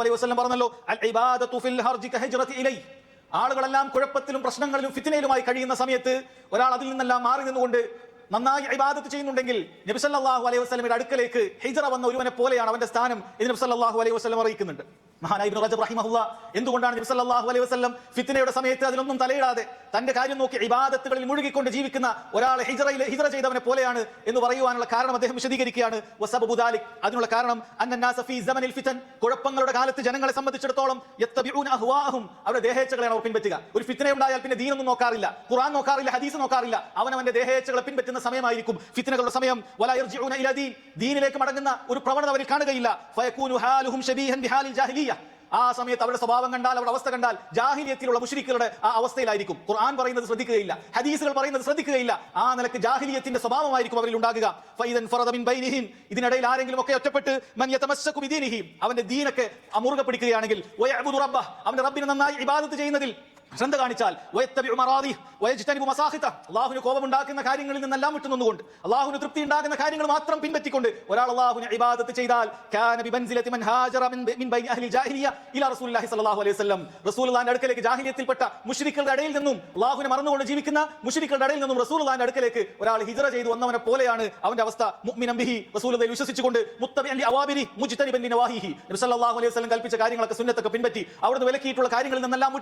അലൈഹി പറഞ്ഞല്ലോ അൽ ഇബാദത്തു ഫിൽ ഇലൈ. ആളുകളെല്ലാം കുഴപ്പത്തിലും പ്രശ്നങ്ങളിലും ഫിത്തിനയിലുമായി കഴിയുന്ന സമയത്ത് ഒരാൾ അതിൽ നിന്നെല്ലാം മാറി നിന്നുകൊണ്ട് നന്നായി ഇബാദത്ത് ചെയ്യുന്നുണ്ടെങ്കിൽ നബി സല്ലല്ലാഹു അലൈഹി വസ്ലമിന്റെ അടുക്കലേക്ക് ഹിജ്റ വന്ന ഒരുവനെ പോലെയാണ് അവന്റെ സ്ഥാനം ഇത് നബി സല്ലല്ലാഹു അലൈഹി വസ്ലം അറിയിക്കുന്നുണ്ട്. മഹാനായി റഹിമഹുല്ല എന്തുകൊണ്ടാണ് നബി സല്ലല്ലാഹു അലൈഹി വസല്ലം ഫിത്തിനയുടെ സമയത്ത് അതിലൊന്നും തലയിടാതെ തന്റെ കാര്യം നോക്കി ഇബാദത്തുകളിൽ മുഴുകിക്കൊണ്ട് ജീവിക്കുന്ന ഒരാളെ ഹിജ്റയിൽ ഹിജ്റ ചെയ്തവനെ പോലെയാണ് എന്ന് പറയുവാനുള്ള കാരണം അദ്ദേഹം വിശദീകരിക്കുകയാണ്. വസബു ദാലിക്. അതിനുള്ള കാരണം അന്നന്നാസ ഫീ സമനിൽ ഫിതൻ കുഴപ്പങ്ങളുടെ കാലത്ത് ജനങ്ങളെ സംബന്ധിച്ചിടത്തോളം യത്തബിഊന അഹ്വാഹും അവരുടെ ദേഹേച്ഛകളെയാണ് അവർ പിൻപറ്റുക. ഒരു ഫിത്തന ഉണ്ടായാൽ പിന്നെ ദീനൊന്നും നോക്കാറില്ല ഖുർആൻ നോക്കാറില്ല ഹദീസ് നോക്കാറില്ല. അവൻ അവന്റെ ദേഹേച്ഛകളെ പിൻപറ്റുന്ന സമയമായിരിക്കും ഫിത്തനകളുടെ സമയം. വലാ യർജിഊന ഇലാ ദീൻ. ദീനിലേക്ക് മടങ്ങുന്ന ഒരു പ്രവണത അവരിൽ കാണുകയില്ല. ഫയകൂനു ഹാലുഹും ഷബീഹൻ ബിഹാലിൽ ജാഹിലിയ്യ ആ സമയത്ത് അവരുടെ സ്വഭാവം കണ്ടാൽ അവരുടെ അവസ്ഥ കണ്ടാൽ ജാഹിലിയത്തിലുള്ള മുഷരിക്കുകളുടെ ആ അവസ്ഥയിലായിരിക്കും. ഖുർആൻ പറയുന്നത് ശ്രദ്ധിക്കുകയില്ല. ഹദീസുകൾ പറയുന്നത് ശ്രദ്ധിക്കുകയില്ല. ആ നിലയ്ക്ക് ജാഹിലിയത്തിന്റെ സ്വഭാവമായിരിക്കും അവരിൽ ഉണ്ടാകുക. ഇതിനിടയിൽ ആരെങ്കിലും ഒക്കെ ഒറ്റപ്പെട്ട് അവന്റെ ദീനൊക്കെ അമുറുകെ പിടിക്കുകയാണെങ്കിൽ അവന്റെ റബ്ബിനെ നന്നായി ഇബാദത്ത് ചെയ്യുന്നതിൽ ശ്രദ്ധ കാണിച്ചാൽ അള്ളാഹുന് കോപമുണ്ടാക്കുന്ന കാര്യങ്ങളിൽ നിന്നെല്ലാം വിട്ടുനിന്നുകൊണ്ട് അള്ളാഹുന് തൃപ്തി ഉണ്ടാകുന്ന കാര്യങ്ങൾ മാത്രം പിൻപറ്റിക്കൊണ്ട് ഒരാൾ അള്ളാഹുന് ഇബാദത്ത് ചെയ്താൽ അടുക്കലേക്ക് ജാഹിലിയത്തിൽപ്പെട്ട മുശ്രിക്കുകളുടെ ഇടയിൽ നിന്നും അള്ളാഹുനെ മറന്നുകൊണ്ട് ജീവിക്കുന്ന മുശ്രിക്കുകളുടെ ഇടയിൽ നിന്നും റസൂലുള്ളാഹിന്റെ അടുക്കലേക്ക് ഒരാൾ ഹിജറ ചെയ്തു വന്നവനെ പോലെയാണ് അവന്റെ അവസ്ഥ വിശ്വസിച്ചുകൊണ്ട് മുത്തബിഅൻ മുജ്തനിബൻ നവാഹിഹി. നബി അലൈഹി വസല്ലം കൽപ്പിച്ച കാര്യങ്ങളൊക്കെ സുന്നത്തൊക്കെ പിൻപറ്റി അവിടുന്ന് വിലക്കിയിട്ടുള്ള കാര്യങ്ങളിൽ നിന്നെല്ലാം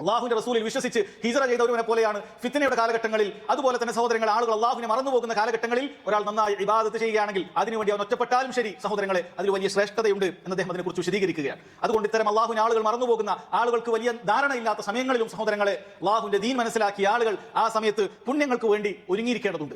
അള്ളാഹുവിന്റെ റസൂലിൽ വിശ്വസിച്ച് ഹിജറ ചെയ്തവരുവിനെ പോലെയാണ് ഫിത്തിനയുടെ കാലഘട്ടങ്ങളിൽ. അതുപോലെ തന്നെ സഹോദരങ്ങൾ ആളുകൾ അള്ളാഹുവിനെ മറന്നുപോകുന്ന കാലഘട്ടങ്ങളിൽ ഒരാൾ നന്നായി ഇബാദത്ത് ചെയ്യുകയാണെങ്കിൽ അതിനുവേണ്ടി അവൻ ഒറ്റപ്പെട്ടാലും ശരി സഹോദരങ്ങളെ അതിൽ വലിയ ശ്രേഷ്ഠതയുണ്ട് എന്ന് അദ്ദേഹം അതിനെക്കുറിച്ച് വിശദീകരിക്കുകയാണ്. അതുകൊണ്ട് ഇത്തരം അള്ളാഹുവിനെ ആളുകൾ മറന്നുപോകുന്ന ആളുകൾക്ക് വലിയ ധാരണയില്ലാത്ത സമയങ്ങളിലും സഹോദരങ്ങളെ അള്ളാഹുവിന്റെ ദീൻ മനസ്സിലാക്കിയ ആളുകൾ ആ സമയത്ത് പുണ്യങ്ങൾക്ക് വേണ്ടി ഒരുങ്ങിയിരിക്കേണ്ടതുണ്ട്.